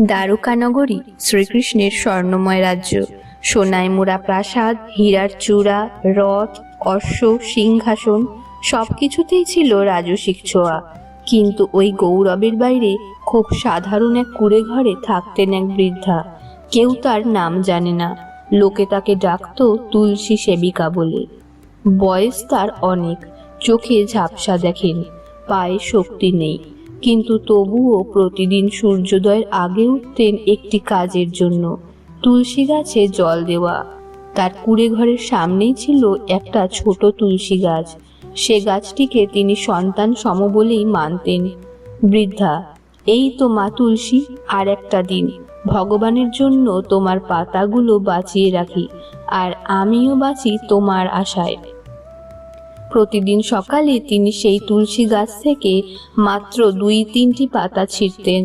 দ্বারকানগরী, শ্রীকৃষ্ণের স্বর্ণময় রাজ্য। সোনায় মোড়া প্রাসাদ, হীরার চূড়া, রথ, অশ্ব, সিংহাসন, সবকিছুতেই ছিল রাজসিক ছোঁয়া। কিন্তু ওই গৌরবের বাইরে খুব সাধারণ এক কুড়ে ঘরে থাকতেন এক বৃদ্ধা। কেউ তার নাম জানে না। লোকে তাকে ডাকতো তুলসী সেবিকা বলে। বয়স তার অনেক, চোখে ঝাপসা দেখেন, পায়ে শক্তি নেই। কিন্তু তবুও প্রতিদিন সূর্যোদয়ের আগে উঠতেন একটি কাজের জন্য, তুলসী গাছে জল দেওয়া। তার কুড়ে ঘরের সামনেই ছিল একটা ছোট তুলসী গাছ। সে গাছটিকে তিনি সন্তান সম বলেই মানতেন। বৃদ্ধা, এই তো মা তুলসী, আর একটা দিন। ভগবানের জন্য তোমার পাতাগুলো বাঁচিয়ে রাখি, আর আমিও বাঁচি তোমার আশায়। প্রতিদিন সকালে তিনি সেই তুলসী গাছ থেকে মাত্র দুই তিনটি পাতা ছিঁড়তেন।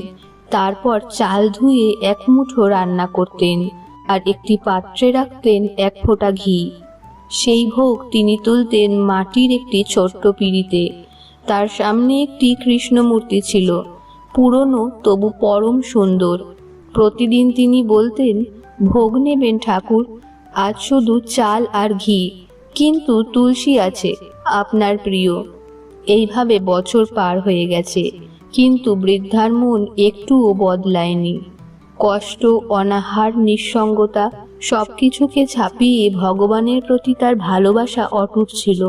তারপর চাল ধুয়ে এক মুঠো রান্না করতেন আর একটি পাত্রে রাখতেন এক ফোঁটা ঘি। সেই ভোগ তিনি তুলতেন মাটির একটি ছোট্ট পিঁড়িতে। তার সামনে একটি কৃষ্ণ মূর্তি ছিল, পুরনো তবু পরম সুন্দর। প্রতিদিন তিনি বলতেন, ভোগ নেবেন ঠাকুর, আজ শুধু চাল আর ঘি, কিন্তু তুলসী আছে। আপনার প্রিয়। এইভাবে বছর পার হয়ে গেছে, কিন্তু বৃদ্ধার মন একটুও বদলায়নি। কষ্ট, অনাহার, নিঃসঙ্গতা সব কিছুকে ছাপিয়ে ভগবানের প্রতি তার ভালোবাসা অটুট ছিল।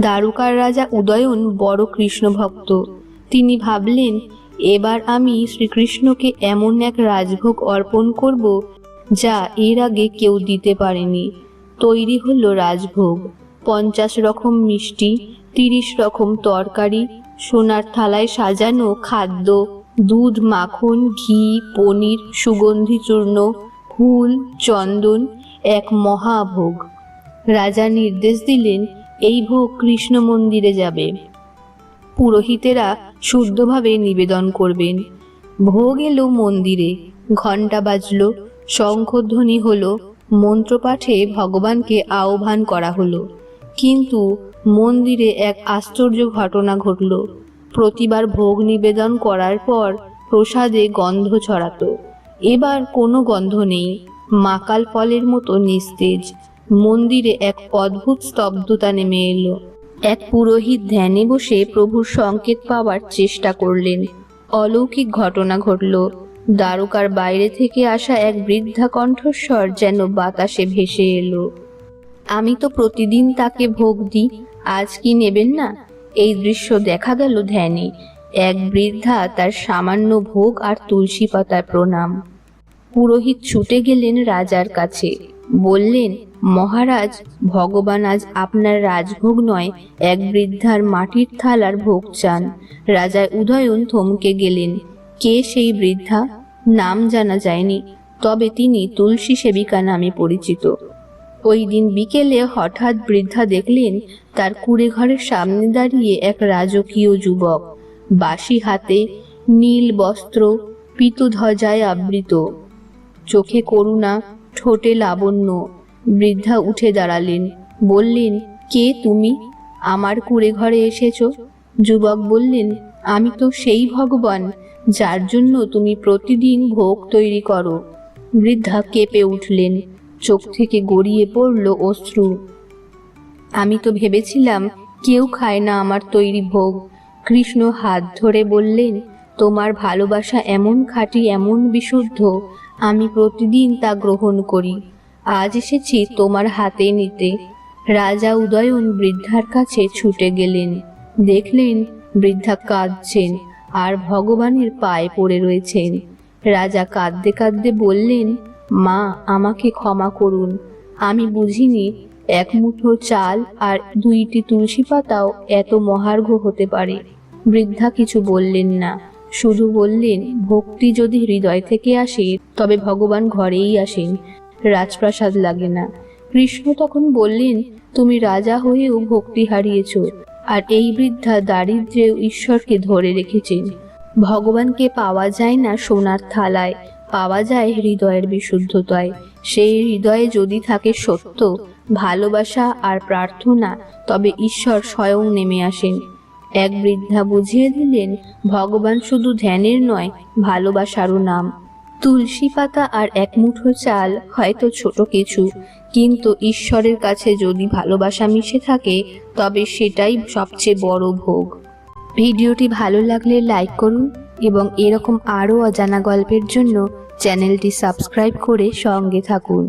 দ্বারকার রাজা উদয়ন বড় কৃষ্ণ ভক্ত তিনি ভাবলেন, এবার আমি শ্রীকৃষ্ণকে এমন এক রাজভোগ অর্পণ করব যা এর আগে কেউ দিতে পারেনি। তৈরি হলো রাজভোগ। পঞ্চাশ রকম মিষ্টি, তিরিশ রকম তরকারি, সোনার থালায় সাজানো খাদ্য, দুধ, মাখন, ঘি, পনির, সুগন্ধি চূর্ণ, ফুল, চন্দন, এক মহাভোগ। রাজা নির্দেশ দিলেন, এই ভোগ কৃষ্ণ মন্দিরে যাবে। পুরোহিতেরা শুদ্ধভাবে নিবেদন করবেন। ভোগ এলো মন্দিরে, ঘণ্টা বাজল, শঙ্খধ্বনি হলো, মন্ত্রপাঠে ভগবানকে আহ্বান করা হলো। কিন্তু মন্দিরে এক আশ্চর্য ঘটনা ঘটল। প্রতিবার ভোগ নিবেদন করার পর প্রসাদে গন্ধ ছড়াতো। এবার কোনো গন্ধ নেই। মাকাল ফলের মতো নিস্তেজ। মন্দিরে এক অদ্ভুত স্তব্ধতা নেমে এলো। এক পুরোহিত ধ্যানে বসে প্রভুর সংকেত পাওয়ার চেষ্টা করলেন। অলৌকিক ঘটনা ঘটল। দ্বারকার বাইরে থেকে আসা এক বৃদ্ধা কণ্ঠস্বর যেন বাতাসে ভেসে এলো। আমি তো প্রতিদিন তাকে ভোগ দিই, আজ কি নেবেন না? এই দৃশ্য দেখা গেল ধ্যানে। এক বৃদ্ধা তার সামান্য ভোগ আর তুলসী পাতায় প্রণাম। পুরোহিত ছুটে গেলেন রাজার কাছে। বললেন, মহারাজ, ভগবান আজ আপনার রাজভোগ নয়, এক বৃদ্ধার মাটির থালার ভোগ চান। রাজায় উদয়ন থমকে গেলেন। কে সেই বৃদ্ধা? নাম জানা যায়নি, তবে তিনি তুলসী সেবিকা নামে পরিচিত। ওই দিন বিকেলে হঠাৎ বৃদ্ধা দেখলেন তার কুড়ে ঘরের সামনে দাঁড়িয়ে এক রাজকীয় যুবক। বাসি হাতে নীল বস্ত্র পিতুধ্বজায় আবৃত। চোখে করুণা, ঠোঁটে লাবণ্য। বৃদ্ধা উঠে দাঁড়ালেন। বললেন, কে তুমি? আমার কুড়ে ঘরে এসেছ? যুবক বললেন, আমি তো সেই ভগবান, যার জন্য তুমি প্রতিদিন ভোগ তৈরি করো। বৃদ্ধা কেঁপে উঠলেন। চোখ থেকে গড়িয়ে পড়ল অশ্রু। আমি তো ভেবেছিলাম, কেউ খায় না আমার তৈরি ভোগ। কৃষ্ণ হাত ধরে বললেন, তোমার ভালোবাসা এমন খাঁটি, এমন বিশুদ্ধ, আমি প্রতিদিন তা গ্রহণ করি। আজ এসেছি তোমার হাতে নিতে। রাজা উদয়ন বৃদ্ধার কাছে ছুটে গেলেন। দেখলেন, বৃদ্ধা কাঁদছেন আর ভগবানের পায়ে পড়ে রয়েছেন। রাজা কাঁদতে কাঁদতে বললেন মা, আমাকে ক্ষমা করুন। আমি বুঝিনি, এক মুঠো চাল আর দুইটি তুলসী পাতাও এত মহার্ঘ হতে পারে। বৃদ্ধা কিছু বললেন না। শুধু বললেন, ভক্তি যদি হৃদয় থেকে আসে, তবে ভগবান ঘরেই আসেন। রাজপ্রাসাদ লাগে না। কৃষ্ণ তখন বললেন, তুমি রাজা হয়েও ভক্তি হারিয়েছ, আর এই বৃদ্ধা দারিদ্র্যেও ঈশ্বরকে ধরে রেখেছেন। ভগবানকে পাওয়া যায় না সোনার থালায়। পাওয়া যায় হৃদয়ের বিশুদ্ধতায়। সেই হৃদয়ে যদি থাকে সত্য, ভালোবাসা আর প্রার্থনা, তবে ঈশ্বর স্বয়ং নেমে আসেন। এক বৃদ্ধা বুঝিয়ে দিলেন, ভগবান শুধু ধ্যানের নয়, ভালোবাসারও নাম। তুলসী পাতা আর এক মুঠো চাল হয়তো ছোট কিছু, কিন্তু ঈশ্বরের কাছে যদি ভালোবাসা মিশে থাকে, তবে সেটাই সবচেয়ে বড় ভোগ। ভিডিওটি ভালো লাগলে লাইক করুন এবং এরকম আরও অজানা গল্পের জন্য চ্যানেলটি সাবস্ক্রাইব করে সঙ্গে থাকুন।